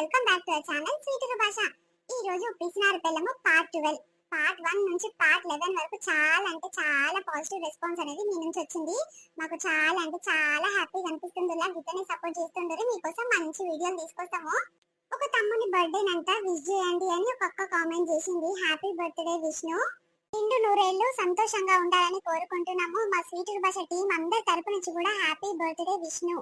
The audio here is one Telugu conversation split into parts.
Welcome back to our channel స్వీటుకు భాష ఈ రోజు పిసినారు పిల్లము పార్ట్ ట్వెల్వ్ పార్ట్ వన్ నుంచి పార్ట్ లెవెన్ వరకు చాలా అంటే చాలా పాజిటివ్ రెస్పాన్స్ అనేది మీ నుంచి వచ్చింది. మాకు చాలా అంటే చాలా హ్యాపీగా అనిపిస్తుంది ఇలా గిట్టని సపోర్ట్ చేస్తుండ్రు మీకోసం మంచి వీడియోలు తీసుకొస్తాము. ఒక తమ్ముని బర్త్డే నంట విష్ చేయండి అని ఒక అక్క కామెంట్ చేసింది. హ్యాపీ బర్త్డే విష్ణు నిండు నూరేళ్ళు సంతోషంగా ఉండాలని కోరుకుంటున్నాము. మా స్వీట్ భాష టీం అందరి తరపు నుంచి కూడా హ్యాపీ బర్త్డే విష్ణు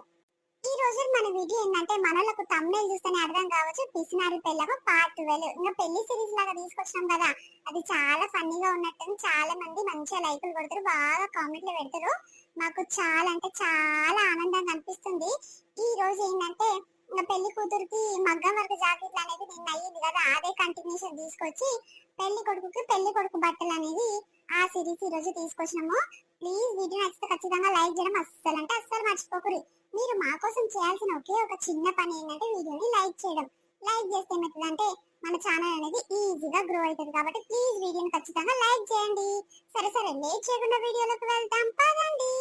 ఈ రోజు మన వీడియో ఏంటంటే మనలకు తమ్ముళ్ళు చూస్తేనే అర్థం కావచ్చు పిసినారి పెళ్ళకు పార్ట్ ట్వెల్వ్ ఇంకా పెళ్ళి సిరీస్ లాగా తీసుకొచ్చినాం కదా అది చాలా ఫన్నీగా ఉన్నట్టు చాలా మంది మంచిగా లైకులు కొడతారు బాగా కామెంట్లు పెడతారు. మాకు చాలా అంటే చాలా ఆనందంగా అనిపిస్తుంది. ఈ రోజు ఏంటంటే ఇంకా పెళ్ళి కూతురికి మగ్గం వరకు జాకెట్లు అనేది నిన్న అయ్యింది కదా అదే కంటిన్యూషన్ తీసుకొచ్చి పెళ్ళి కొడుకుకి పెళ్ళి కొడుకు బట్టలు అనేది ఆ సిరీస్ ఈ రోజు తీసుకొచ్చినాము. ప్లీజ్ వీడియో నచ్చితే ఖచ్చితంగా లైక్ చేయడం అస్సలు అంటే అస్సలు మర్చిపోకూడదు మీరు మా కోసం చేయాల్సిన ఒకే ఒక చిన్న పని ఏంటంటే వీడియోని లైక్ చేయడం. లైక్ చేస్తే ఏమవుతుందంటే మన ఛానల్ అనేది ఈజీగా గ్రో అవుతుంది కాబట్టి ప్లీజ్ వీడియోని ఖచ్చితంగా లైక్ చేయండి. సరే సరే లేట్ చేయకుండా వీడియోలోకి వెళ్తాం పదండి.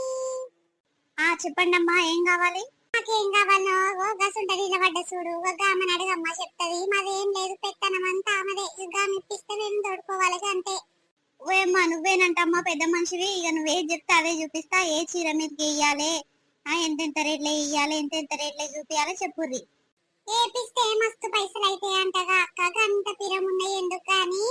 ఆ చెప్పండి అమ్మా ఏం కావాలి? నాకేం కావాలో? ఓ గసుంటది నిలబడ్డ చూడు. ఒక ఆమెను అడగమ్మ చెప్తది. మాదేం లేదు పెత్తనమంతా ఆమెదే. ఇక ఇప్పిస్తే మేము తోడుకోవాలి అంతే. ఓయమ్మా నువ్వేనంటమ్మా పెద్ద మనిషివి. ఇక నువ్వేం చెప్తే అదే చూపిస్తా. ఏ చీర మీదకి వేయాలి ఎంతెంత రేట్లే ఇయ్యాలి ఎంతెంత రేట్లే చూపియాలి చెప్పుర్రి. ఏపిస్తే మస్తు పైసలు అయితే అంటగా అక్క. అంత పిరమున్నాయి ఎందుకు కానీ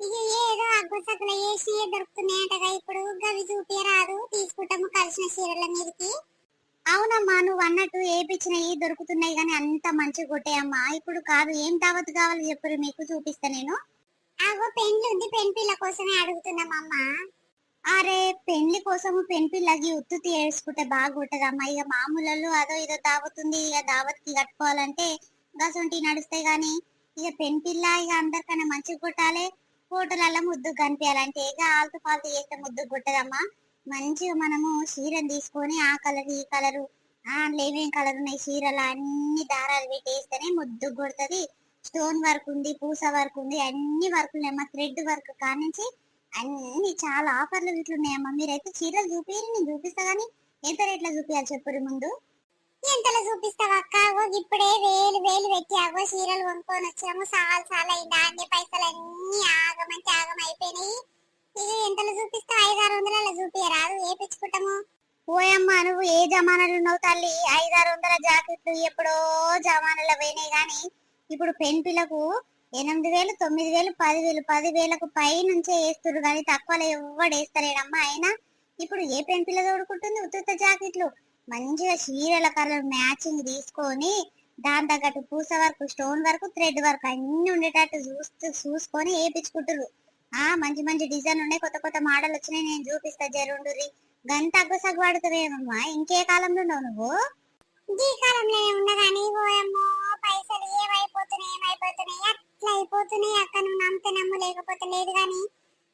ఇక ఏదో అగ్గుసకులు వేసి దొరుకుతున్నాయి అంటగా. ఇప్పుడు గవి చూపియరాదు. తీసుకుంటాము కలిసిన చీరల మీదకి. అవునమ్మా నువ్వు అన్నట్టు ఏపిచ్చినవి దొరుకుతున్నాయి కానీ అంత మంచి కొట్టాయమ్మా. ఇప్పుడు కాదు ఏం దావత్ కావాలి చెప్పురు మీకు చూపిస్తా నేను. ఆగో పెండ్లి ఉంది పెన్ పిల్ల కోసమే అడుగుతున్నామమ్మా అరే పెళ్ళి కోసము పెన్ పిల్లకి ఉత్తుతి ఏడ్చుకుంటే బాగుంటదమ్మా ఇక మామూలలో అదో ఇదో దావతుంది ఇక దావత్కి కట్టుకోవాలంటే గసొంటి నడుస్తాయి గాని ఇక పెన్ పిల్ల ఇక అందరికన్నా మంచిగా కొట్టాలి. ఫోటోలలో ముద్దు కనిపించాలంటే ఇక ఆల్తు పాల్తు చేస్తే ముద్దు కొట్టదమ్మా మంచిగా మనము చీరను తీసుకొని ఆ కలర్ ఈ కలరు ఆ ఏమేం కలర్ ఉన్నాయి చీరలు అన్ని దారాలు పెట్టేస్తేనే ముద్దు కొడుతుంది. స్టోన్ వర్క్ ఉంది పూస వర్క్ ఉంది అన్ని వర్కులు అమ్మా థ్రెడ్ వర్క్ కానించి అన్ని చాలా ఆఫర్లు ఇట్లా ఉన్నాయమ్మా మీరైతే చీరలు చూపించి నేను చూపిస్తా గానీ ఎంత రేట్ల చూపించాలి చెప్పురు ముందు? ఎంతలో చూపిస్తావు అక్క? ఇప్పుడే వేలు వేలు పెట్టి అగో చీరలు కొనుక్కొని వచ్చాము చాలా చాలా అయింది అన్ని పైసలు అన్ని ఆగమంటే ఆగం అయిపోయినాయి. ఇక ఎంతలో చూపిస్తావు? ఐదు ఆరు వందల చూపియరాదు ఏపించుకుంటాము ఓయమ్మా నువ్వు ఏ జమానాలు ఉన్నావు తల్లి? ఐదారు వందల జాకెట్లు ఎప్పుడో జమానాలో పోయినాయి గాని ఇప్పుడు పెన్ పిల్లకు ఎనిమిది వేలు తొమ్మిది వేలు పదివేలు పదివేలకు పైనుంచే వేలకు పై నుంచే వేస్తురు కానీ తక్కువలో ఎవ్వడు వేస్తలేడమ్మా. అయినా ఇప్పుడు ఏ పెన్ పిల్ల తోడుకుంటుంది? ఉత్తుత్త జాకెట్లు. మంచిగా చీరల కలర్ మ్యాచింగ్ తీసుకొని దాని తగ్గట్టు పూస వరకు స్టోన్ వరకు థ్రెడ్ వరకు అన్ని ఉండేటట్టు చూస్తూ చూసుకొని వేపించుకుంటారు ఆ మంచి మంచి డిజైన్ ఉన్నాయి. కొత్త కొత్త మోడల్ వచ్చినాయి. నేను చూపిస్తా జరుండు గంట అగ్గసగ్గు పడుతుందేమమ్మా ఇంకే కాలంలో ఉన్నావు నువ్వు? ఈ కాలంలో ఉండగాని ఓయమ్మో పైసలు ఏమైపోతున్నాయి ఏమైపోతున్నాయి? అట్లా అయిపోతున్నాయి అక్క నువ్వు నమ్మితే నమ్ము లేకపోతే లేదు కానీ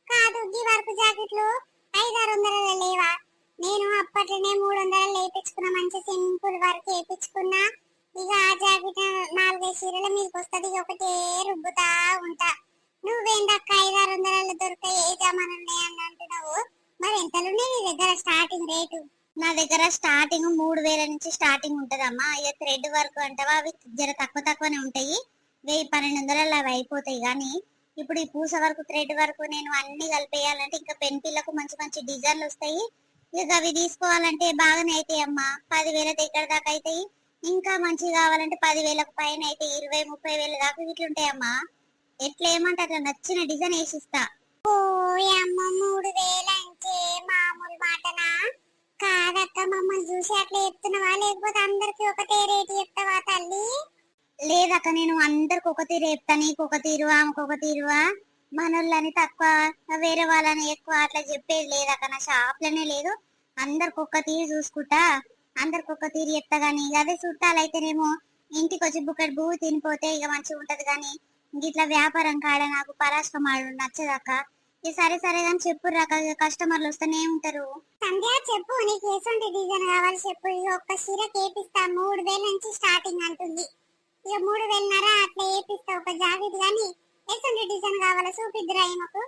కాదు ఈ వర్క్ జాకెట్లు ఐదారు వందలు లేవా? నేను అప్పట్లోనే మూడు వందలు లేపించుకున్నా మంచి సింపుల్ వర్క్ వేయించుకున్నా. ఇక ఆ జాకెట్ నాలుగైదు చీరల మీదకి వస్తుంది ఒకటే రుబ్బుతా ఉంటా. నువ్వేందక్క ఐదారు వందలలో దొరికే ఏ జమాన్ అని అంటున్నావు? మరి ఎంతలున్నాయి నీ దగ్గర స్టార్టింగ్ రేటు నా దగ్గర స్టార్టింగ్ మూడు వేల నుంచి స్టార్టింగ్ ఉంటదమ్మా. ఇక థ్రెడ్ వర్క్ అంటావా? అవి జర తక్కువ తక్కువనే ఉంటాయి. వెయ్యి పన్నెండు వందలలో అవి అయిపోతాయి కానీ ఇప్పుడు ఈ పూస వరకు థ్రెడ్ వరకు నేను అన్ని కలిపేయాలంటే ఇంకా పెన్ పిల్లకు మంచి మంచి డిజైన్లు వస్తాయి. ఇక అవి తీసుకోవాలంటే బాగానే అవుతాయి అమ్మా. పదివేల దగ్గర దాకా అవుతాయి ఇంకా మంచిగా కావాలంటే పదివేలకు పైన అయితే ఇరవై ముప్పై వేల దాకా ఇట్లుంటాయమ్మా ఎట్లా ఏమంటే అట్లా నచ్చిన డిజైన్ వేసిస్తా. ఓ అమ్మ మూడు వేల మామూలు మాటనా? కాదక్క మమ్మల్ని చూసి అట్లా చెప్తున్నావా? లేకపోతే అందరికి ఒకటే రేటు చెప్తావా తల్లి? లేదక్క నేను అందరికి ఒక తీరు చెప్తా నీకు ఒక తీరువా ఆమెకు ఒక తీరువా మనోళ్ళని తక్కువ వేరే వాళ్ళని ఎక్కువ అట్లా చెప్పేది లేదక్క నా షాప్లోనే లేదు. అందరికి ఒక్క తీరు చూసుకుంటా అందరికి ఒక్క తీరు చెప్తా గానీ అదే చుట్టాలైతేనేమో ఇంటికి వచ్చి బుక్కడి భూ తినిపోతే ఇక మంచిగా ఉంటది కానీ ఇంక ఇట్లా వ్యాపారం కాడ నాకు పరాశకం నచ్చదక్క. ఈ సరే సరే కానీ చెప్పు కస్టమర్లు వస్తూనే ఉంటారు. సంధ్య చెప్పు నీకు ఎటువంటి డిజైన్ కావాలి చెప్పు. ఇక ఒక్క చీర కేపిస్తా మూడు వేల నుంచి స్టార్టింగ్ అంటుంది. ఇక మూడు వేలన్నర అట్లా ఏపిస్తా ఒక జాకెట్ గాని. ఎటువంటి డిజైన్ కావాలో? చూపిద్దురా మాకు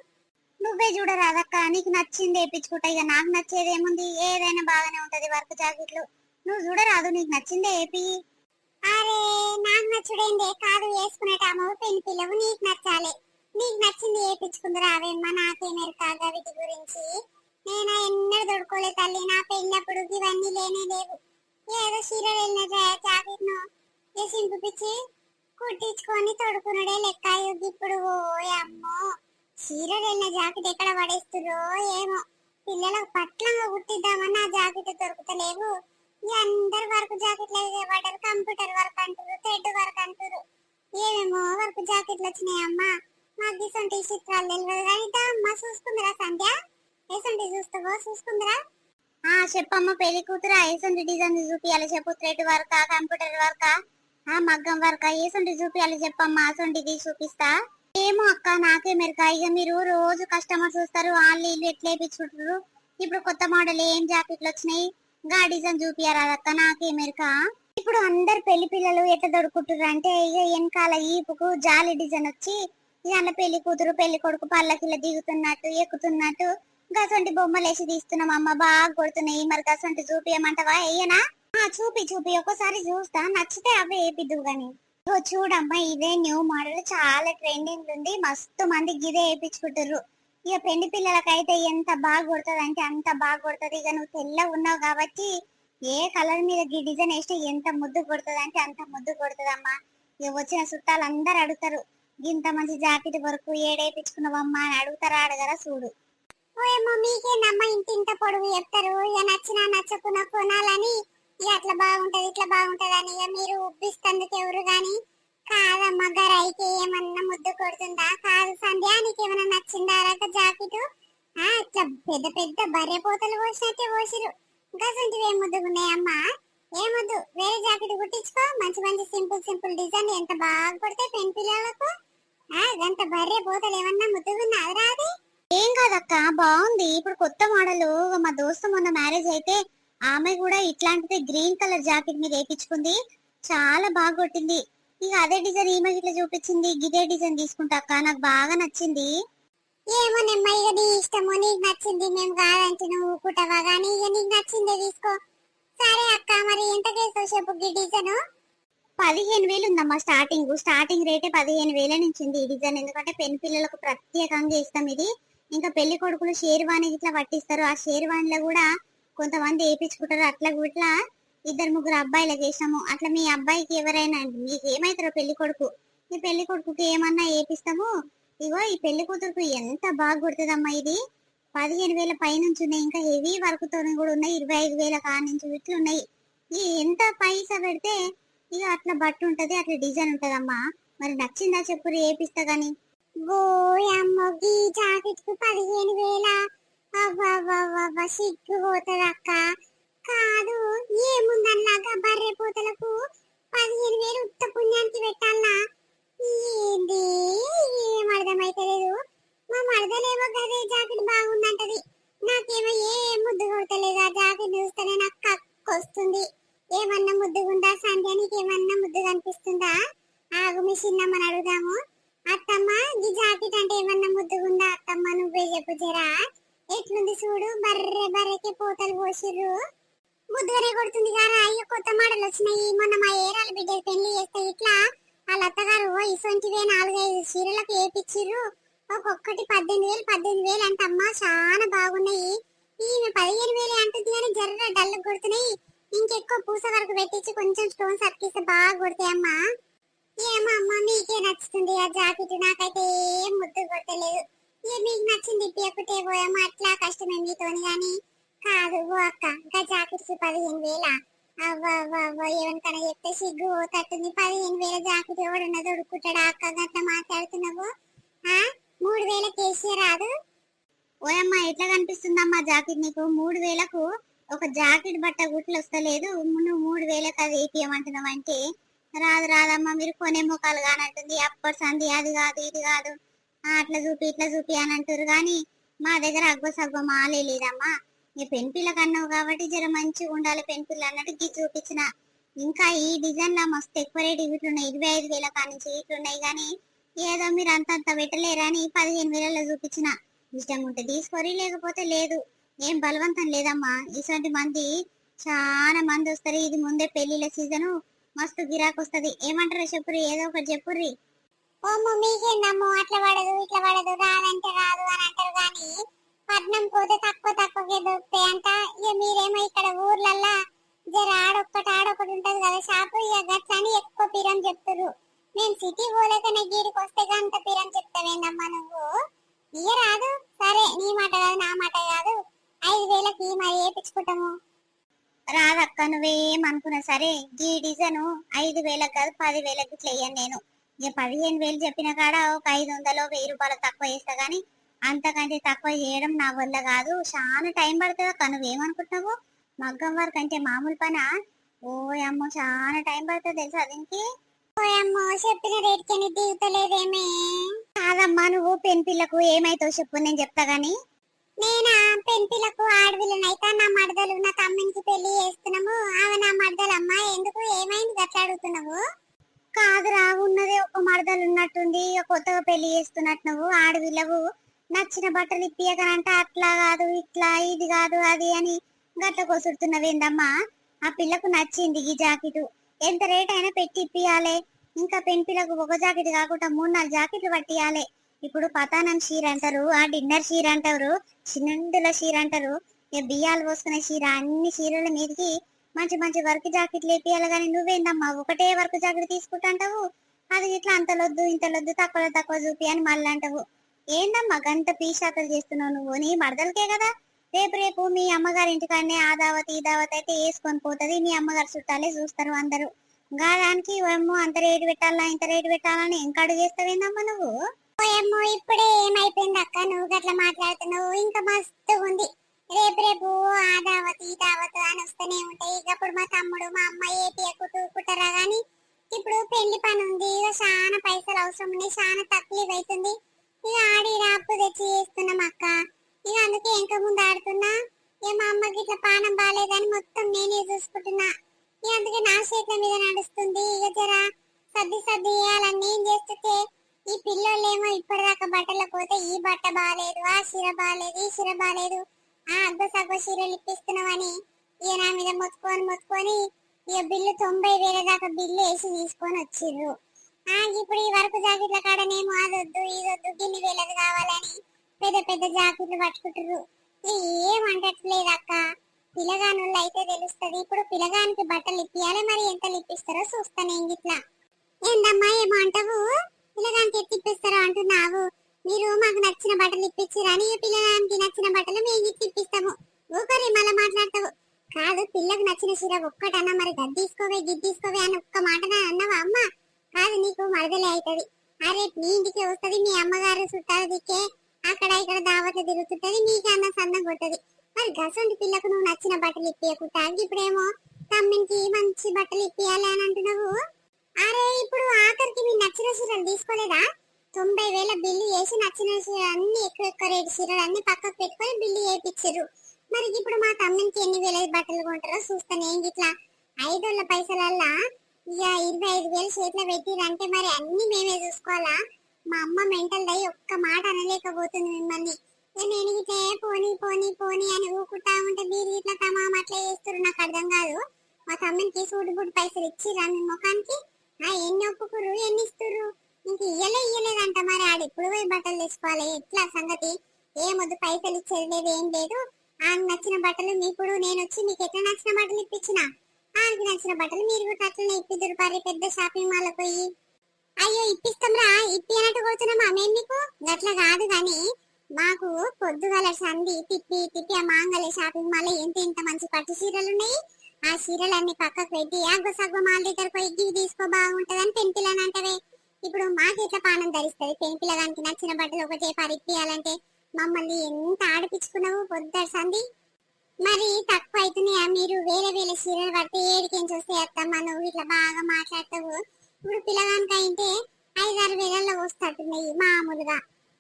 నువ్వే చూడరాదక్క నీకు నచ్చింది వేపించుకుంటా ఇక నాకు నచ్చేది ఏముంది? ఏదైనా బాగానే ఉంటది వర్క్ జాకెట్లు. నువ్వు చూడరాదు నీకు నచ్చిందే ఏపి? అరే నాకు నచ్చుడేందే? కాదు వేసుకునేటామో పెళ్ళి పిల్లవు నీకు నచ్చాలి. నీకు నచ్చింది వేపించుకుంది రావేమ్మ నాకేమెరకాగా వీటి గురించి. నేను ఎన్నడూ దొడుకోలే తల్లి నా పెళ్ళప్పుడు ఇవన్నీ లేనే లేవు. ఏదో చీర వెళ్ళిన జాకెట్ను కుట్టించుకొని తొడుకునుడే లెక్క ఇగ ఇప్పుడు ఓ అమ్మో చీర వెళ్ళిన జాకెట్ ఎక్కడ పడేస్తురో ఏమో. పిల్లలకు పట్లంగా కుట్టిద్దామని ఆ జాకెట్ దొరుకుతలేవు. ఈ అందరు వర్క్ జాకెట్లు పడ్డారు కంప్యూటర్ వర్క్ అంటారు థ్రెడ్ వర్క్ అంటారు ఏమేమో వర్క్ జాకెట్లు వచ్చినాయి అమ్మా నాకు ఇసొంటి చిత్రాలు తెలియదు కానీ అమ్మ చూసుకుందిరా సంధ్య. ఎసొంటి చూస్తావో చూసుకుందిరా. ఆ చెప్పమ్మ పెళ్ళి కూతురా ఎసొంటి డిజైన్ చూపియాలి చెప్పు థ్రెడ్ వర్క్ కంప్యూటర్ వర్క్ ఆ మగ్గం వర్క్ ఏసొంటి చూపియాలి చెప్పమ్మా అసొంటిది చూపిస్తా. ఏమో అక్క నాకే మెరక. ఇక మీరు రోజు కస్టమర్స్ చూస్తారు వాళ్ళు ఇల్లు ఎట్లా వేయించుకుంటారు ఇప్పుడు కొత్త మోడల్ ఏం జాకెట్లు వచ్చినాయి? గా డిజైన్ చూపియారా అక్క నాకే మెరక. ఇప్పుడు అందరు పెళ్ళి పిల్లలు ఎట్లా దొరుకుతుంటారు అంటే ఇక వెనకాల ఈపుకు జాలి డిజైన్ వచ్చి ఇక పెళ్ళి కూతురు పెళ్ళి కొడుకు పల్లకిల దిగుతున్నట్టు ఎక్కుతున్నట్టు గసంటి బొమ్మలు వేసి తీస్తున్నాం అమ్మ. బాగా కొడుతున్నాయి. మరి గసంటి చూపియమంటావా? వేయనా ఆ చూపి చూపి. ఒక్కసారి చూస్తా. నచ్చితే అవే వేపిద్దు గాని. ఓ చూడమ్మా ఇదే న్యూ మోడల్. చాలా ట్రెండింగ్ ఉంది. మస్తు మంది గిదే వేపించుకుంటారు ఇక పెళ్ళి పిల్లలకైతే ఎంత బాగా కొడుతుంది అంటే అంత బాగా కొడుతుంది. ఇక నువ్వు తెల్ల ఉన్నావు కాబట్టి ఏ కలర్ మీద ఈ డిజైన్ వేస్తే ఎంత ముద్దు కొడుతుంది అంటే అంత ముద్దు కొడుతుందమ్మా. ఇక వచ్చిన చుట్టాలు అందరు అడుగుతారు. ఇంత మంచి జాకెట్ వరకు ఏడేపించుకున్నావమ్మా అని అడుగుతారా అడగరా చూడు. ఓయమ్మో మీకేనమ్మా ఇంత ఇంత పొడుగు చెప్తారు? ఇక నచ్చినా నచ్చకున్నా కొనాలని. ఇక అట్లా బాగుంటది ఇట్లా బాగుంటది అని ఇక మీరు ఉప్పిస్తందుకు ఎవరు గాని. కాదమ్మా అయితే ఏమన్నా ముద్దు కొడుతుందా? కాదు సంధ్యా నీకు ఏమన్నా నచ్చిందా రక జాకెట్? ఆ ఇట్లా పెద్ద పెద్ద బర్రె పోతలు పోసినట్టే పోసిరు గసంటివి ఏం ముద్దుగున్నాయమ్మా ఏమొద్దు వేరే జాకెట్ కుట్టించుకో. మంచి మంచి సింపుల్ సింపుల్ డిజైన్ ఎంత బాగా కొడితే పెన్ పిల్లలకు గంత బర్రె పోతలు ఏమన్నా ముద్దుగున్నది అదరాది? ఏం కాదక్క బాగుంది. ఇప్పుడు కొత్త మోడల్. మా దోస్తు మొన్న మ్యారేజ్ అయితే ఆమె కూడా ఇట్లాంటిది గ్రీన్ కలర్ జాకెట్ మీద వేయించుకుంది చాలా బాగా కొట్టింది. ఇక అదే డిజైన్ ఈమె ఇట్లా చూపించింది. ఇదే డిజైన్ తీసుకుంటా అక్క. నాకు బాగా నచ్చింది. ఏమో నెమ్మ ఇక నీ ఇష్టము. నీకు నచ్చింది. మేము కాదంటే నువ్వు ఊకుంటావా కానీ ఇక నీకు నచ్చిందే తీసుకో. సరే అక్క మరి ఎంత కేసు చెప్పు డిజైన్? పదిహేను వేలు ఉందమ్మా స్టార్టింగ్ స్టార్టింగ్ రేటే పదిహేను వేల నుంచి ఉంది ఈ డిజైన్ ఎందుకంటే పెన్ పిల్లలకు ప్రత్యేకంగా ఇస్తాం ఇది. ఇంకా పెళ్ళి కొడుకులు షేర్వాణి ఇట్లా పట్టిస్తారు. ఆ షేర్వాణిలో కూడా కొంతమంది వేయించుకుంటారు. అట్లా కూడా ఇద్దరు ముగ్గురు అబ్బాయిలకు వేసాము అట్లా మీ అబ్బాయికి ఎవరైనా మీకు ఏమైతారో పెళ్ళి కొడుకు? ఈ పెళ్ళి కొడుకుకి ఏమన్నా వేపిస్తాము? ఇగో ఈ పెళ్ళి కూతురుకు ఎంత బాగా కొడుతుందమ్మా ఇది. పదిహేను వేల పైనుంచి ఉన్నాయి. ఇంకా హెవీ వర్క్తో కూడా ఉన్నాయి. ఇరవై ఐదు వేల కాడ నుంచి ఇట్లున్నాయి. ఈ ఎంత పైసా పెడితే ఇక అట్లా బట్ట ఉంటది అట్లా డిజైన్ ఉంటదమ్మా. మరి నచ్చిందా చెప్పు ఏపిస్తా గాని? ఓయమ్మో గీ జాకెట్కు పదిహేను వేల? అవ్వవ్వవ్వ సిగ్గు పోతుంది అక్క కాదు ఏముందన్నాగా బర్రె పూతలకు పదిహేను వేలు ఉత్త పుణ్యానికి పెట్టాలా ఏంది? ఏం అర్థమైతలేదు. మా మరదలేమో గదే జాకెట్ బాగుందంటది. నాకేమో ఏ ముద్దు కొడతలేదు ఆ జాకెట్ చూస్తేనే నాకు కక్కొస్తుంది. ఏమన్నా ముద్దుగుందా సంధ్య? నీకేమన్నా ముద్దు కనిపిస్తుందా ఆగు మీ చిన్నమ్మని అడుగుదాము. అత్తమ్మ ఈ జాకెట్ అంటే ఏమన్నా ముద్దుగుందా? అత్తమ్మ నువ్వే చెప్పు జరా. ఎట్లుంది చూడు బర్రె బర్రెకి పూతలు పోసిర్రు. ముద్దుగానే కొడుతుంది గారా అయ్యో కొత్త మోడల్ వచ్చినాయి. మొన్న మా ఏరాల బిడ్డ పెళ్ళి చేస్తే ఇట్లా వాళ్ళ అత్తగారు ఓ ఇసొంటివే నాలుగైదు చీరలకు వేపిచ్చిర్రు. ఒక్కొక్కటి పద్దెనిమిది వేలు పద్దెనిమిది వేలు అంటే అమ్మా చాలా బాగున్నాయి. ఈమె పదిహేను వేలు అంటుంది కానీ జర్ర డల్లు కొడుతున్నాయి. ఇంకెక్కువ పూస వరకు పెట్టించి కొంచెం స్టోన్స్ అతికిస్తే బాగా కొడతాయి అమ్మా. ఏమో అమ్మ మీకే నచ్చుతుంది ఆ జాకెట్. నాకైతే ఏం ముద్దు కొట్టలేదు. ఏ మీకు నచ్చింది ఇప్పి పోయామో అట్లా కష్టమే మీతోని కానీ కాదు ఓ అక్క ఇంకా జాకెట్స్ పదిహేను వేల. అవ్వ అవ్వ అవ్వ ఎవరికైనా చెప్తే సిగ్గు తట్టుంది పదిహేను వేల జాకెట్ ఎవడన్నా దొడుకుంటాడా అక్క? గట్లా మాట్లాడుతున్నావు? ఆ? మూడు వేల కేసీ రాదు? ఓయమ్మ ఎట్లా కనిపిస్తుందమ్మా జాకెట్ నీకు? మూడు వేలకు ఒక జాకెట్ బట్ట గుట్లు వస్తలేదు నువ్వు మూడు వేలకు అది వేపియమంటున్నావు అంటే రాదు రాదమ్మా మీరు కొనే ముఖాలు కానంటుంది. అప్పటి సంది అది కాదు ఇది కాదు. అట్లా చూపి ఇట్లా చూపి అని అంటారు కానీ మా దగ్గర అగ్గో సగ్గో మాలే లేదమ్మా. నీ పెన్ అన్నావు కాబట్టి జర మంచిగా ఉండాలి పెన్పిల్ల అన్నట్టు గీ చూపించిన. ఇంకా ఈ డిజైన్ లా మస్తు ఎక్కువ రేటు ఇట్లున్నాయి ఇరవై ఐదు వేల కానించి ఇట్లున్నాయి కానీ ఏదో మీరు అంతంత పెట్టలేరా అని పదిహేను వేలలో చూపించిన. ఇష్టం ఉంటే తీసుకోరి లేకపోతే లేదు. ఏం బలవంతం లేదమ్మా. ఇటువంటి మంది చాలా మంది వస్తారు. ఇది ముందే పెళ్ళిళ్ళ సీజను. మస్తు గిరాకు వస్తది. ఏమంటారు చెప్పుర్రి? ఏదో ఒకటి చెప్పుర్రి. ఓమ్మో నమ్ము అట్లా పడదు ఇట్లా పడదు. రాదంటే రాదు అని అంటారు కానీ పట్నం పోతే తక్కువ తక్కువకే దొరుకుతాయి అంట. ఇక మీరేమో ఇక్కడ ఊర్లల్లా జర ఆడొక్కటి ఆడొక్కటి ఉంటది కదా షాపు. ఇక గట్లని ఎక్కువ పిరం చెప్తారు నేను సిటీ పోలేకనే గీడికి వస్తే అంత పిరం చెప్తావేందమ్మా నువ్వు? ఇక రాదు. సరే నీ మాట కాదు నా మాట కాదు. ఐదు వేలకి మరి వేపించుకుంటాము రాదక్క నువ్వేమనుకున్నా సరే ఈ డిజైన్ ఐదు వేలకు కాదు పది వేలకు వేయను నేను. ఇక పదిహేను వేలు చెప్పిన కాడ ఒక ఐదు వందలు వెయ్యి రూపాయలు తక్కువ చేస్తా గానీ అంతకంటే తక్కువ చేయడం నా వల్ల కాదు. చాలా టైం పడుతుంది అక్క నువ్వేమనుకుంటున్నావు? మగ్గం వర్క్ అంటే మామూలు పనా? ఓ అమ్మో చాలా టైం పడుతుంది తెలుసా దీనికి? ఓయమ్మో చెప్పిన రేట్కి నీ దిగుతలేదేమే? కాదమ్మా నువ్వు పెన్ పిల్లకు ఏమైతావు చెప్పు నేను చెప్తా గానీ. నేనా? పెంపిలకు ఆడవిల్లనైతే నా మడదలు నా తమ్మునికి పెళ్ళి చేస్తున్నాము. ఆమె నా మడదలు అమ్మ ఎందుకు? ఏమైంది? గట్లా అడుగుతున్నావు. కాదురా ఉన్నదే ఒక మడదలు ఉన్నట్టుంది. కొత్తగా పెళ్ళి చేస్తున్నట్టు నువ్వు. ఆడవిల్లవు నచ్చిన బట్టలు ఇప్పియకనంట అట్లా కాదు ఇట్లా ఇది కాదు అది అని గట్ల కొసుడుతున్నవేందమ్మా ఆ పిల్లకు నచ్చింది ఈ జాకెట్. ఎంత రేట్ అయినా పెట్టి ఇప్పియాలే ఇంకా పెన్ పిల్లకు ఒక జాకెట్ కాకుండా మూడు నాలుగు జాకెట్లు పట్టియాలే ఇప్పుడు పతానం షీర్ అంటారు ఆ డిన్నర్ షీర్ అంటారు చిన్నండుల షీర్ అంటారు ఇక బియ్యాలు పోసుకునే షీర అన్ని షీరల మీదకి మంచి మంచి వర్క్ జాకెట్లు వేపియాలి కానీ నువ్వేందమ్మా ఒకటే వర్క్ జాకెట్ తీసుకుంటాంటావు అది ఇట్లా అంతలొద్దు ఇంతలొద్దు తక్కువ తక్కువ చూపి అని మళ్ళీ అంటావు. ఏందమ్మా గంట పీషాకలు చేస్తున్నావు నువ్వు? నీ మరదలకే కదా? రేపు రేపు మీ అమ్మగారి ఇంటికాడనే ఆ దావత్ ఈ దావత్ అయితే వేసుకొని పోతుంది మీ అమ్మగారు చుట్టాలే చూస్తారు అందరూ. గా దానికి ఏమో అంత రేటు పెట్టాలా ఇంత రేటు పెట్టాలని ఎంకాడు చేస్తావేందమ్మా నువ్వు? ఏమో ఇప్పుడే ఏమైపోయింది అక్క? నువ్వు గట్లా మాట్లాడుతున్నావు. ఇంకా మస్తు ఉంది రేపు రేపు ఆ దావత్ ఈ దావత్ అని వస్తూనే ఉంటాయి. ఇక అప్పుడు మా తమ్ముడు మా అమ్మ ఏపీ ఎక్కుతుంటారా కానీ ఇప్పుడు పెళ్ళి పని ఉంది ఇక చాలా పైసలు అవసరం ఉన్నాయి. చాలా తక్లీఫ్ అవుతుంది ఇక ఆడి అప్పు తెచ్చి చేస్తున్నాం అక్క. ఇక అందుకే ఇంకా ముందు ఆడుతున్నా. ఇక మా అమ్మకి ఇట్లా పానం బాగాలేదని మొత్తం నేనే చూసుకుంటున్నా. ఇక అందుకే నా చేతుల మీద నడుస్తుంది. ఇక జరా సర్ది సర్ది చేయాలని నేను చేస్తుంటే ఈ పిల్లోళ్ళేమో ఇప్పటిదాకా బట్టలు పోతే ఈ బట్ట బాగాలేదు ఆ సిర బాగాలేదు ఈ సిర బాగాలేదు ఆ అగ్గ సగ్గ చీరలు ఇప్పిస్తున్నామని ఇక నా మీద మొత్తుకొని మొత్తుకొని ఇక బిల్లు తొంభై వేల దాకా బిల్లు వేసి తీసుకొని వచ్చిర్రు. ఆ ఇప్పుడు ఈ వరకు జాకెట్ల కాడనేమో అదొద్దు ఇదొద్దు గిన్ని వేలది కావాలని పెద్ద పెద్ద జాకెట్లు పట్టుకుంటారు ఏమంటట్లేదు అక్క? పిల్లగానుళ్ళు అయితే తెలుస్తుంది ఇప్పుడు పిల్లగానికి బట్టలు ఇప్పియాలి మరి ఎంత లిప్పిస్తారో చూస్తాను ఏం గిట్లా. ఏందమ్మా ఏమంటావు? పిల్లగానికి ఎత్తి ఇప్పిస్తారో అంటున్నావు? మీరు మాకు నచ్చిన బట్టలు ఇప్పించిరని ఈ పిల్లగానికి నచ్చిన బట్టలు మేము ఇచ్చి ఇప్పిస్తాము. ఊకరి మళ్ళీ మాట్లాడతావు. కాదు పిల్లకు నచ్చిన చీర ఒక్కటన్నా మరి గది తీసుకోవే గిద్ది తీసుకోవే అని ఒక్క మాట అన్నావా అమ్మ? కాదు నీకు మరదలే అవుతుంది అరే నీ ఇంటికి వస్తుంది మీ అమ్మగారు చుట్టాలు దిక్కే అక్కడ ఇక్కడ దావత తిరుగుతుంటది నీకు అన్న సన్నం కొట్టది. మరి గసంటి పిల్లకు నువ్వు నచ్చిన బట్టలు ఇప్పియకుంటా ఇప్పుడేమో తమ్మినికి మంచి బట్టలు ఇప్పియాలి అని అంటున్నావు. అరే ఇప్పుడు ఆఖరికి మీ నచ్చిన చీరలు తీసుకోలేదా? తొంభై వేల బిల్లు వేసి నచ్చిన అన్ని ఎక్కువ ఎక్కువ రేటు చీరలు అన్ని పక్కకు పెట్టుకొని బిల్లు వేయించారు మరి ఇప్పుడు మా తమ్మునికి ఎన్ని వేల బట్టలు కొంటారో చూస్తాను. ఏం ఇట్లా? ఐదోళ్ళ పైసలల్లా ఇక ఇరవై ఐదు వేలు చేతిలో పెట్టిరంటే మరి అన్ని మేమే చూసుకోవాలా? మా అమ్మ మెంటల్ దై ఒక్క మాట అనలేకపోతుంది మిమ్మల్ని. నేను ఇట్లా పోనీ పోనీ పోనీ అని ఊకుంటా ఉంటే మీరు ఇట్లా తమాం అట్లా చేస్తారు నాకు అర్థం కాదు. మా తమ్మునికి సూటు బుడ్డు పైసలు ఇచ్చిరా మీ ముఖానికి? ఆ ఎన్ని ఒప్పుకురు? ఎన్ని ఇస్తురు ఇంక ఇయ్యలే ఇయ్యలేదంట మరి ఆడు. ఇప్పుడు పోయి బట్టలు తెచ్చుకోవాలి? ఎట్లా సంగతి? ఏమొద్దు పైసలు ఇచ్చేది లేదు ఏం లేదు. ఆమెకు నచ్చిన బట్టలు ఇప్పుడు నేను వచ్చి మీకు ఎట్లా నచ్చిన బట్టలు ఇప్పించిన? ఆమెకి నచ్చిన బట్టలు మీరు కూడా అట్లనే ఇప్పిద్దరు పరి పెద్ద షాపింగ్ మాల్ పోయి. అయ్యో ఇప్పిస్తాంరా అన్నట్టు కొడుతున్నామా మేము మీకు అట్లా కాదు గాని మాకు పొద్దుగల సంది తిప్పి తిప్పి ఆ మాంగళ షాపింగ్ మాల్ ఎంత ఇంత మంచి పట్టు చీరలు ఉన్నాయి? ఆ చీరలన్నీ పక్కకు పెట్టి అగ్గ సగ్గ మాల్ దగ్గర పోయి గివి తీసుకో బాగుంటదని పెంపిలని అంటవే. ఇప్పుడు మాకు ఎట్లా పానం ధరిస్తుంది? పెంపిలగానికి నచ్చిన బట్టలు ఒకటే పరిప్పియాలంటే మమ్మల్ని ఎంత ఆడిపించుకున్నావు పొద్దు సంది మరి తక్కువ అవుతున్నాయా మీరు? వేరే వేరే చీరలు పడితే ఏడికేంచి వస్తే అత్తమ్మ నువ్వు ఇట్లా బాగా మాట్లాడతావు? ఇప్పుడు పిల్లగానికి అయితే ఐదారు వేలల్లో వస్తట్టున్నాయి మామూలుగా.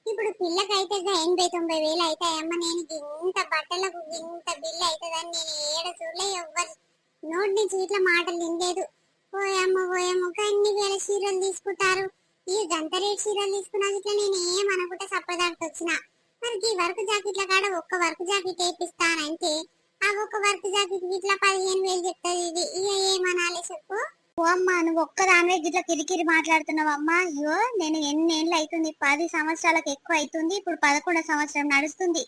ఇప్పుడు పిల్లకైతే ఎనభై తొంభై వేలు అవుతాయమ్మ నేను ఇంత బట్టలకు ఇంత బిల్లు అవుతుందని నేను ఏడ చూడలే ఎవ్వరు నోటి నుంచి ఇట్లా మాటలు వినలేదు. పోయమ్మ పోయమ్మ అన్ని వేల చీరలు తీసుకుంటారు. ఈ గంట రేట్ చీరలు తీసుకున్నా ఇట్లా నేను ఏమనుకుంటే సప్పదాటి వచ్చిన. మరి ఈ వర్క్ జాకెట్ల కాడ ఒక్క వర్క్ జాకెట్ వేపిస్తానంటే ఆ ఒక్క వర్క్ జాకెట్ ఇట్లా పదిహేను వేలు చెప్తుంది ఇది. ఇక ఏమనాలి చెప్పు? ఓ అమ్మా నువ్వు ఒక్కదానివే గిట్ల కిరికిరి మాట్లాడుతున్నావు అమ్మా. అయ్యో నేను ఎన్ని ఏళ్ళు అవుతుంది పది సంవత్సరాలకు ఎక్కువ అవుతుంది ఇప్పుడు పదకొండో సంవత్సరం నడుస్తుంది.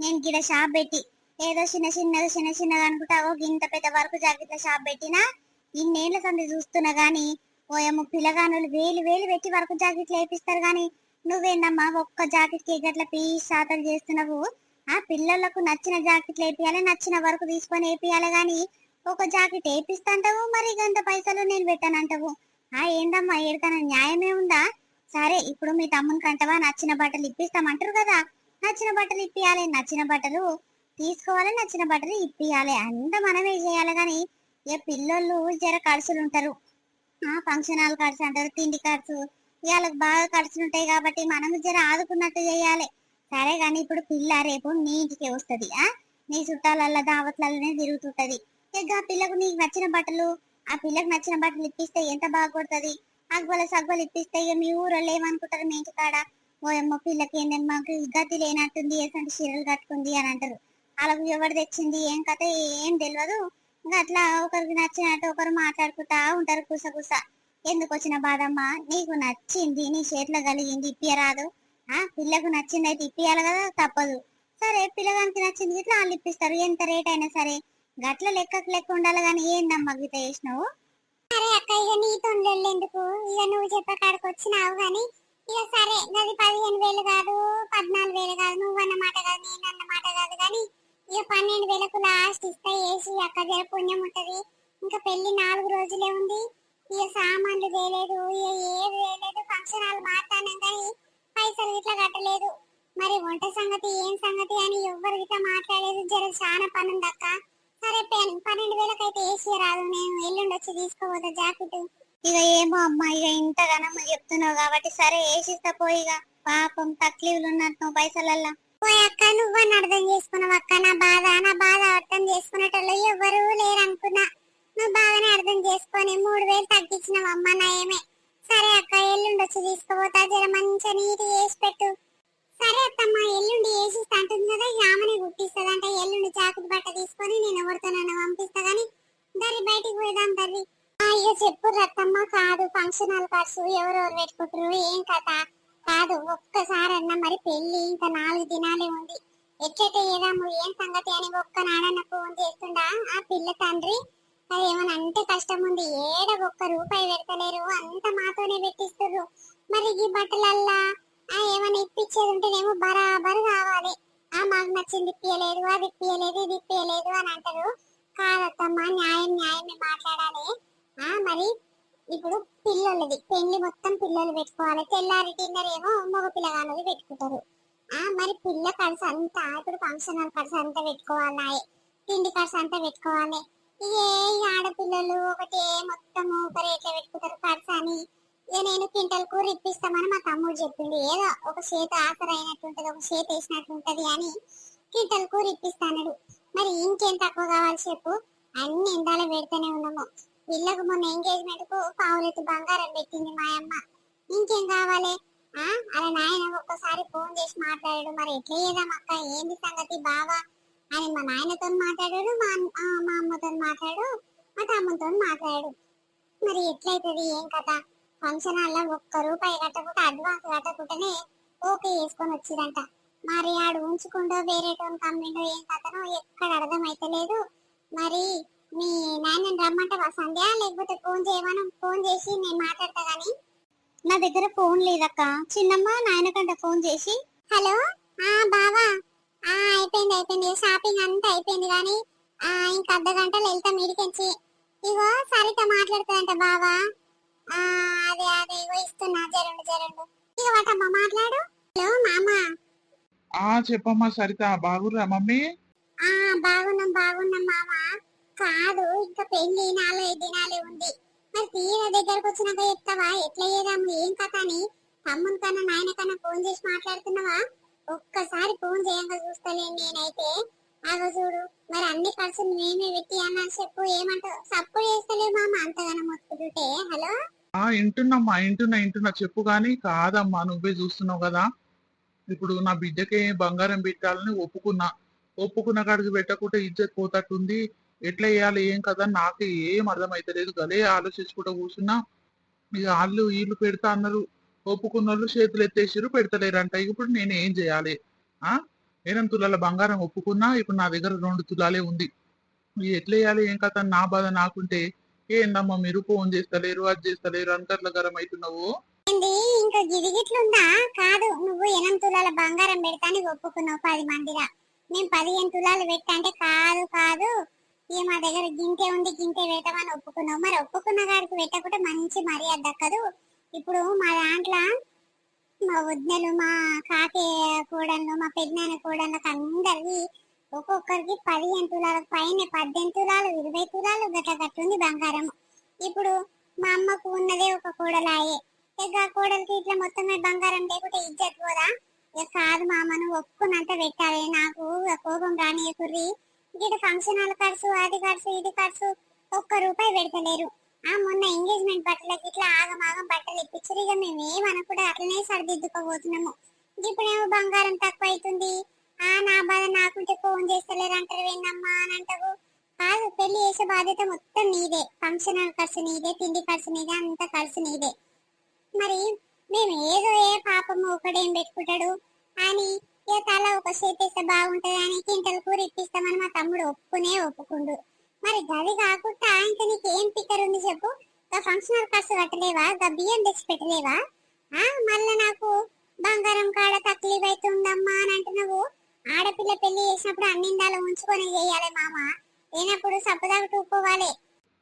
నేను గిడ షాప్ పెట్టి ఏదో చిన్న చిన్నది చిన్న చిన్నది అనుకుంటా ఇంత పెద్ద వరకు జాకెట్ల షాప్ పెట్టినా ఇన్నేళ్ళ సంది చూస్తున్నా గాని ఓయమ్మ పిల్లగానులు వేలు వేలు పెట్టి వరకు జాకెట్లు వేపిస్తారు గాని నువ్వేందమ్మా ఒక్క జాకెట్కి గట్ల పీస్ శాతం చేస్తున్నావు? ఆ పిల్లలకు నచ్చిన జాకెట్లు వేపియాలి నచ్చిన వరకు తీసుకొని వేపియాలి గాని ఒక జాకెట్ వేపిస్తాంటావు మరి గంత పైసలు నేను పెట్టానంటావు? ఆ ఏందమ్మా ఏడికన్నా న్యాయమే ఉందా? సరే ఇప్పుడు మీ తమ్ముని కంటవా నచ్చిన బట్టలు ఇప్పిస్తామంటారు కదా. నచ్చిన బట్టలు ఇప్పియాలి నచ్చిన బట్టలు తీసుకోవాలి నచ్చిన బట్టలు ఇప్పియాలి. అంత మనమే చేయాలి కానీ ఏ పిల్లోళ్ళు జర ఖర్చులు ఉంటారు ఆ ఫంక్షన్ హాల్ ఖర్చు అంటారు తిండి ఖర్చు ఇవాళ బాగా ఖర్చులు ఉంటాయి కాబట్టి మనం జర ఆదుకున్నట్టు చేయాలి. సరే కానీ ఇప్పుడు పిల్ల రేపు నీ ఇంటికే వస్తది ఆ? నీ చుట్టాలల్లో దావత్లలోనే తిరుగుతుంటది. ఇక ఆ పిల్లకు నీకు నచ్చిన బట్టలు ఆ పిల్లకు నచ్చిన బట్టలు ఇప్పిస్తే ఎంత బాగా అగ్వల సగ్వలు ఇప్పిస్తే ఇక మీ ఊరోళ్ళు ఏమనుకుంటారు మీ ఇంటికాడ ఓయమ్మ పిల్లకి ఏందమ్మా గతి లేనట్టుంది ఏసంటి చీరలు కట్టుకుంది అని అంటారు. వాళ్ళకు ఎవరు తెచ్చింది ఏం కథ ఏం తెలియదు ఇంకా అట్లా ఒకరికి నచ్చినట్టు ఒకరు మాట్లాడుకుంటా ఉంటారు కుస కుస ఎందుకు వచ్చిన బాధమ్మ? నీకు నచ్చింది నీ చేతిలో కలిగింది ఇప్పియరాదు ఆ పిల్లకు నచ్చింది అయితే ఇప్పియాలి కదా తప్పదు. సరే పిల్లగానికి నచ్చింది ఇట్లా వాళ్ళు ఇప్పిస్తారు. ఎంత రేట్ అయినా సరే. గట్ల లెక్కకు లెక్క ఉండాలి కానీ ఏందమ్మా గీత చేసినావు? అరే అక్క ఇక నీతో ఎందుకు? ఇక నువ్వు చెప్పే కాడికి వచ్చినావు కానీ ఇక సరే గది పదిహేను వేలు కాదు పద్నాలుగు వేలు కాదు నువ్వు అన్న మాట కాదు నేను అన్న మాట కాదు కానీ ఇక పన్నెండు వేలకు లాస్ట్ ఇస్తే వేసి అక్క జర పుణ్యం ఉంటది. ఇంకా పెళ్ళి నాలుగు రోజులే ఉంది. ఇక సామాన్లు తేలేదు. ఇక ఏది తేలేదు. ఫంక్షన్ హాల్ మాట్లాడినాం కానీ పైసలు ఇట్లా కట్టలేదు. మరి వంట సంగతి ఏం సంగతి అని ఎవ్వరు ఇట్లా మాట్లాడలేదు. జర చాలా పని ఉంది అక్క. సరే పెన్- పన్నెండు వేలకైతే ఏసీ రాదు. నేను ఎల్లుండి వచ్చి తీసుకోబోతా జాకెట్. ఇక ఏమో అమ్మా ఇక ఇంతగానో చెప్తున్నావు కాబట్టి సరే వేసిస్తా పోయి పాపం తక్లీవులు ఉన్నట్టు పైసలల్లా. అక్క నువ్వని అర్థం చేసుకున్నావు అక్క. నా బాధ నా బాధ అర్థం చేసుకునేటోళ్ళు ఎవరు లేరు అనుకున్నా నువ్వు బాగానే అర్థం చేసుకొని మూడు వేలు తగ్గించినావు అమ్మ నయమే. సరే అక్క ఎల్లుండి వచ్చి తీసుకోపోతా. జర మంచిగా నీటి వేసి పెట్టు. సరే అత్తమ్మ ఎల్లుండి వేసిస్తా అంటుంది కదా యామని గుట్టిస్తుంది అంటే ఎల్లుండి జాకెట్ బట్ట తీసుకొని నేను ఎవరితోనైనా పంపిస్తా గానీ దరి బయటికి పోదాం దరి అయ్యో చెప్పు రత్తమ్మ కాదు ఫంక్షన్ హాల్ ఖర్చు ఎవరెవరు పెట్టుకుంటారు ఏం కథ? కాదు ఒక్కసారి అన్న మరి పెళ్ళి ఇంకా నాలుగు దినాలే ఉంది. ఎట్లయితే ఏదాము ఏం సంగతి అని ఒక్క నాడన్న ఫోన్ చేస్తుండా? ఆ పిల్ల తండ్రి అది అంటే కష్టం ఉంది. ఏడ ఒక్క రూపాయి పెడతలేరు. అంత మాతోనే పెట్టిస్తుర్రు. మరి ఈ బట్టలల్లా? ఆ ఏమైనా ఇప్పించేది ఉంటేనేమో బరాబరు కావాలి. ఆ మాకు నచ్చింది ఇప్పియలేదు అది ఇప్పియలేదు ఇది ఇప్పియలేదు అని అంటారు. కాదత్తమ్మా న్యాయం న్యాయమే మాట్లాడాలి. ఆ మరి ఇప్పుడు పిల్లలది. పెళ్ళి మొత్తం పిల్లలు పెట్టుకోవాలి. తెల్లారి డిన్నర్ ఏమో మగ పిల్లగానది పెట్టుకుంటారు. ఆ మరి పిల్ల ఖర్చు అంతా ఇప్పుడు ఫంక్షన్ హాల్ ఖర్చు అంతా పెట్టుకోవాలి? తిండి ఖర్చు అంతా పెట్టుకోవాలి. ఏ ఆడపిల్లలు ఒకటే మొత్తం ఒక రేట్లో పెట్టుకుంటారు ఖర్చు అని. ఇక నేను క్వింటల్ కూర ఇప్పిస్తామని మా తమ్ముడు చెప్పిండు. ఏదో ఒక చేత ఆసర అయినట్టుంటది ఒక చేత వేసినట్టుంటది అని క్వింటల్ కూర ఇప్పిస్తానడు. మరి ఇంకేం తక్కువ కావాలి చెప్పు? అన్ని ఇందాల పెడితేనే ఉన్నాము. పిల్లకు మొన్న ఎంగేజ్మెంట్కు పావులెత్తి బంగారం పెట్టింది మా అమ్మ. ఇంకేం కావాలి? ఆ? అలా నాయన ఒక్కసారి ఫోన్ చేసి మాట్లాడాడు. మరి ఎట్లా చేద్దాం అక్క? ఏంది సంగతి బావా? అని మా నాయనతో మాట్లాడాడు మా మా అమ్మతో మాట్లాడు మా తమ్ముతో మాట్లాడాడు. మరి ఎట్లయితుంది? ఏం కథ? ఫంక్షన్ హాల్లో ఒక్క రూపాయి కట్టకుండా అడ్వాన్స్ కట్టకుండానే ఓకే చేసుకొని వచ్చిందంట మరి ఆడు ఉంచుకుండో వేరే టోన్ కమ్మిండో ఏం కథనో ఎక్కడ అర్థమైతలేదు. మరి మీ నాయన రమ్మంటావా సంధ్య? లేకపోతే ఫోన్ చేయమని ఫోన్ చేసి నేను మాట్లాడతా గానీ? నా దగ్గర ఫోన్ లేదక్క. చిన్నమ్మ నాయనకంట ఫోన్ చేసి హలో? ఆ బావా. ఆ అయిపోయింది అయిపోయింది. షాపింగ్ అంతా అయిపోయింది కానీ ఆ ఇంకా అర్ధ గంటలో వెళ్తాం మీడికించి ఇగో సరిత మాట్లాడుతుందంట బావా. ఆ అదే అదే ఇగో ఇస్తున్నా. జరండు జరండు. ఇగో వాటమ్మా మాట్లాడు. హలో మామ. ఆ చెప్పమ్మా సరిత. బాగుర్రా మమ్మీ? ఆ బాగున్నాం బాగున్నాం మామ. కాదు ఇంకా పెళ్ళి నాలుగైదు దినాలే ఉంది. మరి తీర దగ్గరకు వచ్చినాక చెప్తావా? ఎట్లా చేద్దాము? ఏం కథ అని? తమ్ముని కన్నా నాయన కన్నా ఫోన్ చేసి మాట్లాడుతున్నావా? ఒక్కసారి ఫోన్ చేయంగా చూస్తలేను నేనైతే. ఆగో చూడు మరి అన్ని ఖర్చులు మేమే పెట్టి అన్న చెప్పు ఏమంటావు? సప్పుడు చేస్తలేవు మామ అంతగానో మొత్తుకుంటే. హలో? ఆ వింటున్నమ్మా వింటున్నా వింటున్నా. చెప్పు గాని కాదమ్మా నువ్వే చూస్తున్నావు కదా. ఇప్పుడు నా బిడ్డకే బంగారం పెట్టాలని ఒప్పుకున్నా. ఒప్పుకున్న కాడికి పెట్టకుంటే ఇజ్జత్ పోతట్టుంది. ఎట్లా వేయాలి ఏం కదా నాకు ఏం అర్థమైతలేదు. గలే ఆలోచించుకుంటూ కూర్చున్నా ఇక వాళ్ళు వీళ్ళు పెడతా అన్నారు ఒప్పుకున్న వాళ్ళు చేతులు ఎత్తేసిరు పెడతలేరంట. ఇప్పుడు నేను ఏం చేయాలి? ఆ? ఎనిమిది తులాల బంగారం ఒప్పుకున్నా ఇప్పుడు నా దగ్గర రెండు తులాలే ఉంది. ఇది ఎట్లా వేయాలి ఏం కదా నా బాధ నాకుంటే ఏందమ్మా మీరు ఫోన్ చేస్తలేరు అది చేస్తలేరు అంతట్ల గరం అవుతున్నావు ఇంకా ఇంకా గిరిగిట్లుందా కాదు నువ్వు ఎనం తులాల బంగారం పెడతానికి ఒప్పుకున్నావు పది మందిరా మేము పదిహేను తులాలు పెట్టా అంటే కాదు కాదు. ఇక మా దగ్గర గింటే ఉంది గింటే పెట్టమని ఒప్పుకున్నావు. మరి ఒప్పుకున్న గారికి పెట్టకుంటే మంచి మర్యాద దక్కదు. ఇప్పుడు మా దాంట్లో మా వదినలు మా కాకి కూడళ్ళు మా పెద్దనాన్న కూడళ్ళకి అందరికి ఒక్కొక్కరికి పదిహేను తులాల పైన పద్దెనిమిది తులాలు ఇరవై తులాలు గట్ల కట్టుంది బంగారం. ఇప్పుడు మా అమ్మకు ఉన్నదే ఒక కూడలాయే. ఇక ఆ కూడలికి ఇట్లా మొత్తమే బంగారం లేకుంటే ఇజ్జత్ పోదా? ఇక కాదు మామను ఒప్పుకున్నంత పెట్టాలి. నాకు కోపం కోపం రానియకుర్రి. ఇటు ఫంక్షన్ హాల్ ఖర్చు అది ఖర్చు ఇది ఖర్చు ఒక్క రూపాయి పెడతలేరు. ఆ మొన్న ఎంగేజ్మెంట్ బట్టలకి ఇట్లా ఆగమాగం బట్టలు ఇప్పించారు. ఇక మేము ఏమనకుండా అట్లనే సరిదిద్దుకోబోతున్నాము. ఇప్పుడేమో బంగారం తక్కువ అవుతుంది ఆ నా బాధ నాకుంటే ఫోన్ చేస్తలేరు అంటారు. ఏందమ్మా అని అంటావు కాదు పెళ్ళి చేసే బాధ్యత మొత్తం నీదే. ఫంక్షన్ హాల్ ఖర్చు నీదే తిండి ఖర్చు నీదే అంత ఖర్చు నీదే. మరి మేము ఏదో ఏ పాపము ఒకడేం పెట్టుకుంటాడు? అని తల ఒక చేతిస్తే బాగుంటది అని కింటలు కూర ఇప్పిస్తామని మా తమ్ముడు ఒప్పుకునే ఒప్పుకుండు. మరి గది కాకుండా ఇంకా నీకు ఏం పిక్కర్ ఉంది చెప్పు? గా ఫంక్షన్ ఖర్చు కట్టలేవా? గా బియ్యం తెచ్చి పెట్టలేవా? ఆ మళ్ళీ నాకు బంగారం కాడ తక్లీఫ్ అవుతుందమ్మా అని అంటున్నావు. ఆడపిల్ల పెళ్ళి చేసినప్పుడు అన్నిందాలు ఉంచుకొని చేయాలి మామ. లేనప్పుడు సప్పదాకు టూకోవాలి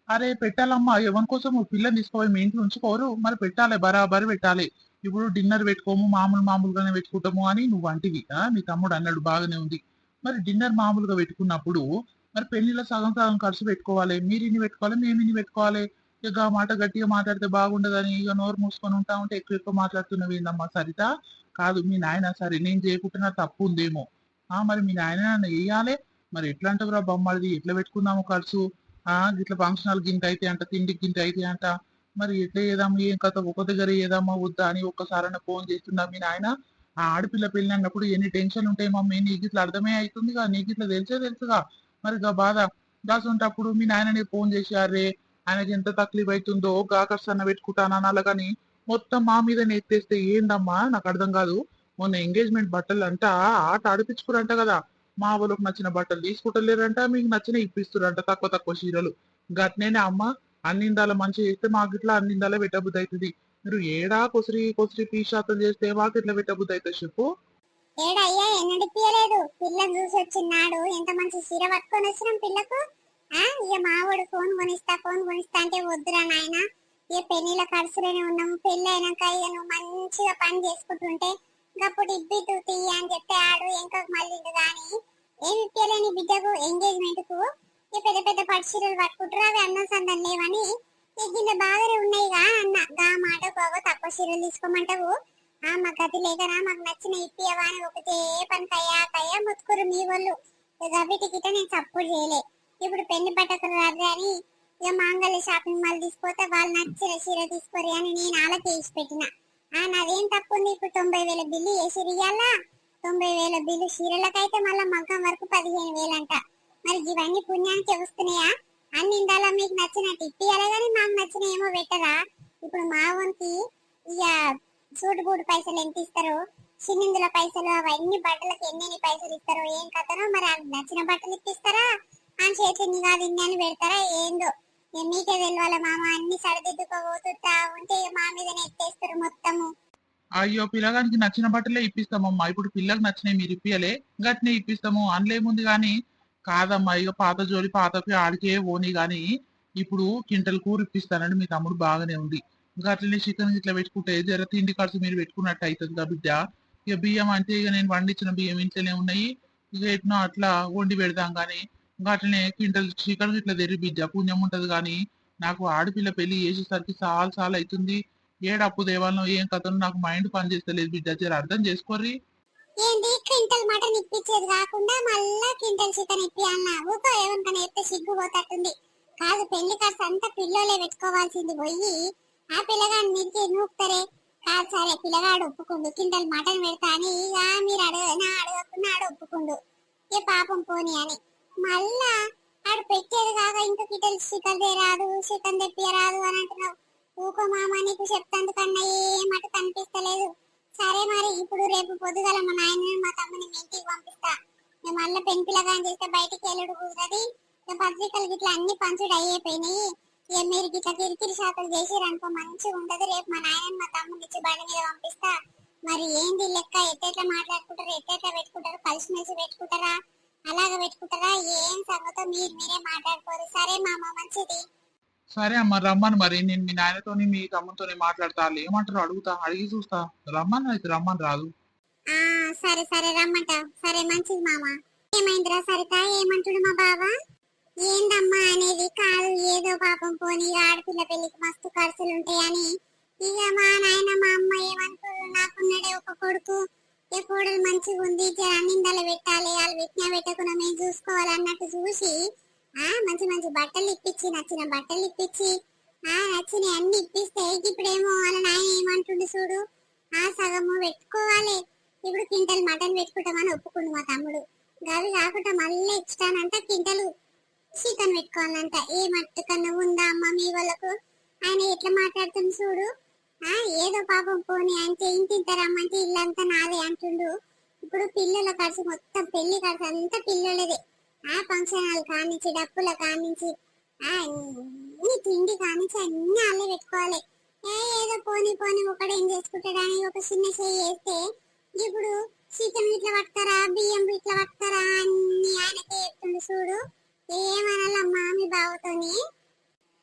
అరే పెట్టాలమ్మా. ఎవరి కోసం పిల్లని తీసుకోవాలి మీ ఇంట్లో ఉంచుకోరు. మరి పెట్టాలి బరాబర్ పెట్టాలి. ఇప్పుడు డిన్నర్ పెట్టుకోము మామూలు మామూలుగానే పెట్టుకుంటాము అని నువ్వు అంటివి. మీ తమ్ముడు అన్నాడు బాగానే ఉంది. మరి డిన్నర్ మామూలుగా పెట్టుకున్నప్పుడు మరి పెళ్ళిలో సగం సగం ఖర్చు పెట్టుకోవాలి. మీరు ఇన్ని పెట్టుకోవాలి మేము ఇన్ని పెట్టుకోవాలి. ఇక మాట గట్టిగా మాట్లాడితే బాగుండదని ఇక నోరు మూసుకొని ఉంటా ఉంటే ఎక్కువ ఎక్కువ మాట్లాడుతున్నవి ఏందమ్మా సరిత? కాదు మీ నాయన సరే నేను చేయకుంటున్నా తప్పు ఉందేమో. ఆ మరి మీ నాయన నన్ను వేయాలి మరి ఎట్లా అంటావురా బొమ్మలది? ఎట్లా పెట్టుకుందాము ఖర్చు? ఆ ఇట్లా ఫంక్షనల్ గింత అయితే అంట తిండికి గింత అయితే అంట మరి ఎట్లా ఏదమ్మా ఏం కథ? ఒక దగ్గర ఏదమ్మా వద్దా? అని ఒక్కసారైనా ఫోన్ చేస్తున్నా మీ నాయన? ఆ ఆడపిల్ల పెళ్ళి అన్నప్పుడు ఎన్ని టెన్షన్ ఉంటాయి మమ్మీ? నీకు ఇట్లా అర్థమే అవుతుందిగా నీకు ఇట్లా తెలిసే తెలుసుగా? మరి గా బాధ. దాసుంటప్పుడు మీ నాయనని ఫోన్ చేశారే ఆయనకి ఎంత తక్లీఫ్ అవుతుందో గాకర్షణ ఖర్చు పెట్టుకుంటానని అలాగని మొత్తం మా మీద నెత్తేస్తే ఏందమ్మా? నాకు అర్థం కాదు. మొన్న ఎంగేజ్మెంట్ బట్టలు అంట ఆట ఆడిపించుకురంట కదా. మా వాళ్ళకి నచ్చిన బట్టలు తీసుకుంటలేరంట మీకు నచ్చిన ఇప్పిస్తురంట తక్కువ తక్కువ చీరలు. గట్నేనే అమ్మ అన్నిందాల మంచి చేస్తే మాకు ఇట్లా అన్నిందాల పెట్టబుద్ధి అవుతుంది మీరు ఏడా కొసరి కొసరి పీషాతం చేస్తే మాకు ఇట్లా పెట్టబుద్ధి అవుతుంది చెప్పు ఏడయ్యా ఎన్నడిపియలేదు పిల్లని చూసి వచ్చిన్నాడు. ఎంత మంచి చీర పట్టుకొని వచ్చినాం పిల్లకు? ఆ ఇక మావాడు ఫోన్ కొనిస్తా ఫోన్ కొనిస్తా అంటే వద్దురా నాయన. ఇక పెళ్ళిల ఖర్చులోనే ఉన్నాము. పెళ్ళి అయినాక ఇక నువ్వు మంచిగా పని చేసుకుంటుంటే గప్పుడు ఇబ్బితు తీయ అని చెప్తే ఆడు ఇంకా మళ్ళీ కానీ ఏమి ఇప్పలేని బిడ్డకు ఎంగేజ్మెంట్కు ఈ పెద్ద పెద్ద పట్టు చీరలు పట్టుకుంటారు అవి అన్నం సందం లేవని. గిన్నె బాగానే ఉన్నాయిగా అన్న. గా మాట పోగో తక్కువ చీరలు తీసుకోమంటావు. ఆ మా గది లేకరా మాకు నచ్చిన ఇప్పియవా అని ఒకటే పని కయ్యా కయ్యా ముత్తుకురు మీ వాళ్ళు. ఇక గిట్ట నేను సపోర్ట్ చేయలే. ఇప్పుడు పెళ్ళి పట్టకులు రాదు అని ఇక మాంగళ్య షాపింగ్ మాల్ తీసుకుపోతే వాళ్ళు నచ్చిన చీర తీసుకోరు అని నేను అలా తీసి పెట్టిన. ఆ నాదేం తప్పు ఉంది ఇప్పుడు తొంభై వేల బిల్లు వేసి ఇయ్యాలా తొంభై వేల బిల్లు చీరలకైతే మళ్ళీ మగ్గం వరకు పదిహేను వేలంట. మరి ఇవన్నీ పుణ్యానికి వస్తున్నాయా? అన్ని ఇందాల మీకు నచ్చినట్టు ఇప్పియాలి కానీ మాకు నచ్చిన ఏమో పెట్టరా? ఇప్పుడు మా వంకి ఇక సూట్ బూట్ పైసలు ఎంత ఇస్తారు? చిన్నిందుల పైసలు అవన్నీ బట్టలకు ఎన్ని పైసలు ఇస్తారో ఏం కథనో మరి అవి నచ్చిన బట్టలు ఇప్పిస్తారా? ఆ చేతి కాదు ఇన్ని అని పెడతారా ఏందో? మీకే తెలియాలి మామ అన్ని సరిదిద్దుకోబోతుంటా ఉంటే మా మీదనే ఎత్తేస్తారు మొత్తము. అయ్యో పిల్లగానికి నచ్చిన బట్టలే ఇప్పిస్తామమ్మా. ఇప్పుడు పిల్లకి నచ్చినవి మీరు ఇప్పియలే గట్నే ఇప్పిస్తాము. అందులేముంది కానీ కాదమ్మా ఇక పాత జోలి పాతకి ఆడికే పోనీ గాని ఇప్పుడు కింటల్ కూర ఇప్పిస్తానండి మీ తమ్ముడు బాగానే ఉంది. ఇంకా అట్లనే చికెన్ ఇట్లా పెట్టుకుంటే జర తిండి ఖర్చు మీరు పెట్టుకున్నట్టు అవుతుంది కదా బిడ్డ. ఇక బియ్యం అంటే ఇక నేను వండించిన బియ్యం ఇంట్లోనే ఉన్నాయి. ఇక ఎట్నో అట్లా వండి పెడతాం కానీ ఇంకా అట్లనే కింటల్ చికెన్ ఇట్లా తెరి బిడ్డ పుణ్యం ఉంటది కానీ నాకు ఆడపిల్ల పెళ్ళి చేసేసరికి చాలా చాలా అవుతుంది ఏడప్పు దేవాలయం ఏం కథను నాకు మైండ్ పనిచేస్తలేదు బిడ్డ జర అర్థం చేసుకోర్రీ. ఏంది? క్వింటల్ మటన్ ఇప్పించేది కాకుండా మళ్ళా క్వింటల్ చికెన్ ఇప్పియాలన్నా. ఊకో ఏమనుకని చెప్తే సిగ్గు పోతట్టుంది కాదు పెళ్ళి కాస్త అంతా పిల్లోలే పెట్టుకోవాల్సింది పోయి ఆ పిల్లగాడు మీకు నూపుతారే కాదు సరే పిల్లగాడు ఒప్పుకుండు. క్వింటల్ మటన్ పెడతా అని ఇక మీరు అడగనా అడగకుండా ఆడ ఒప్పుకుండు. ఏ పాపం పోని అని. మళ్ళా ఆడు పెట్టేది కాక ఇంకా కిటల్ చికెన్ రాదు చికెన్ తెప్పియరాదు అని అంటున్నావు. ఊకో మామ నీకు చెప్తాందుకన్నా ఏమట కనిపిస్తలేదు. సరే మరి ఇప్పుడు రేపు పొద్దుగల మా నాయన మా తమ్ముని మీ ఇంటికి పంపిస్తా. మేము మళ్ళీ పెన్ చేస్తే బయటికి వెళ్ళడు కుదరది పత్రికలు గిట్ల అన్ని పంచుడు అయిపోయినాయి ఇక మీరు గిట్ల కిరికిరి శాతలు చేసిరనుకో మంచిగా ఉండదు రేపు మా నాయన మా తమ్ముని ఇచ్చి బండి మీద పంపిస్తా. మరి ఏంది లెక్క? ఎట్టెట్లా మాట్లాడుకుంటారు? ఎట్టెట్లా పెట్టుకుంటారు? కలిసిమెలిసి పెట్టుకుంటారా? అలాగ పెట్టుకుంటారా? ఏం సంగతో? మీరు మీరే మాట్లాడుకోరు. సరే మామ మంచిది. సరే అమ్మ రమ్మను మరి. నేను మీ నాయనతోని మీ తమ్ముతోని మాట్లాడతా ఏమంటారు? అడుగుతా అడిగి చూస్తా. రమ్మను అయితే రమ్మని రాదు. సరే సరే రమ్మంట. సరే మంచిది మామ. ఏమైందిరా సరిత? ఏమంటుడు మా బావ? ఏందమ్మా అనేది కాదు ఏదో పాపం పోని ఆడపిల్ల పెళ్ళికి మస్తు ఖర్చులు ఉంటాయని ఇక మా నాయన మా అమ్మ ఏమనుకోరు? నాకున్నాడే ఒక కొడుకు. ఏ కోడలు మంచిగా ఉంది జర పెట్టాలి వాళ్ళు పెట్టినా పెట్టకుండా మేము చూసుకోవాలన్నట్టు చూసి ఆ మంచి మంచి బట్టలు ఇప్పించి నచ్చిన బట్టలు ఇప్పించి. ఆ నచ్చిన అన్ని ఇప్పిస్తే ఇప్పుడేమో వాళ్ళ నాయన ఏమంటుండు చూడు? ఆ సగము పెట్టుకోవాలి. ఇప్పుడు క్వింటల్ మటన్ పెట్టుకుంటామని ఒప్పుకుండు మా తమ్ముడు. గవి కాకుండా మళ్ళీ ఇచ్చానంట క్వింటలు చికెన్ పెట్టుకోవాలంట. ఏ మట్టు కన్నా ఉందా అమ్మ మీ వాళ్ళకు? ఆయన ఎట్లా మాట్లాడుతుంది చూడు? ఆ ఏదో పాపం పోని అంటే ఇంటింత రమ్మంటే ఇల్లంతా నాదే అంటుండు. ఇప్పుడు పిల్లల ఖర్చు మొత్తం పెళ్ళి ఖర్చు అంతా పిల్లలదే. ఆ ఫంక్షన్ హాల్ కానించి డప్పుల కానించి అన్ని తిండి కానించి అన్ని అల్లే పెట్టుకోవాలి. ఏ ఏదో పోని పోని ఒకడేం చేసుకుంటాడని ఒక చిన్న చెయ్యి వేస్తే ఇప్పుడు చికెన్ ఇట్లా పడతారా బియ్యం ఇట్లా పడతారా అన్ని ఆయనకే చెప్తుండు చూడు. ఏమనాలమ్మా మీ బావతోని.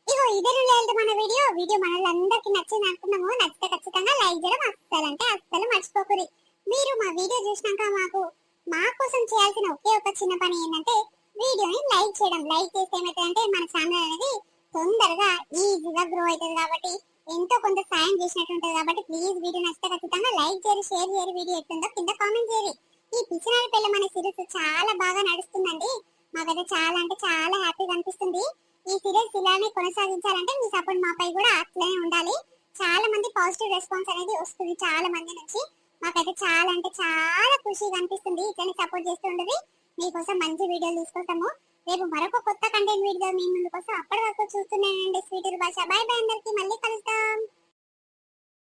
ఇగో ఇద్దరు లేదు మన వీడియో. వీడియో మనలందరికి నచ్చింది అనుకున్నాము. నచ్చితే ఖచ్చితంగా లైక్ చేయడం అస్సలు అంటే అస్సలు మర్చిపోకూరి మీరు మా వీడియో చూసినాక మాకు మా కోసం చేయాల్సిన ఒకే ఒక చిన్న పని ఏంటంటే వీడియోని లైక్ చేయడం లైక్ చేస్తే ఏమవుతుందంటే మన ఛానల్ అనేది తొందరగా ఈజీగా గ్రో అవుతుంది కాబట్టి ఎంతో కొంత సాయం చేసినట్టు ఉంటుంది కాబట్టి ప్లీజ్ వీడియో నచ్చితే ఖచ్చితంగా లైక్ చేయరు షేర్ చేయరు వీడియో ఎట్టుందో కింద కామెంట్ చేయరు ఈ పిచ్చినారి పిల్ల మన సిరీస్ చాలా బాగా నడుస్తుందండి. మాకైతే చాలా అంటే చాలా హ్యాపీగా అనిపిస్తుంది. ఈ సిరీస్ ఇలానే కొనసాగించాలంటే మీ సపోర్ట్ మాపై కూడా అట్లనే ఉండాలి. చాలా మంది పాజిటివ్ రెస్పాన్స్ అనేది వస్తుంది చాలా మంది నుంచి. మాకైతే చాలా అంటే చాలా ఖుషిగా అనిపిస్తుంది. ఇట్లనే సపోర్ట్ చేస్తూ ఉండదు మీకోసం మంచి వీడియోలు తీసుకొస్తాము. రేపు మరొక కొత్త కంటెంట్ వీడియో మీ ముందు కోసం అప్పటి వరకు చూస్తున్నానండి స్వీటర్ భాష బాయ్ బాయ్ అందరికి. మళ్ళీ కలుద్దాం.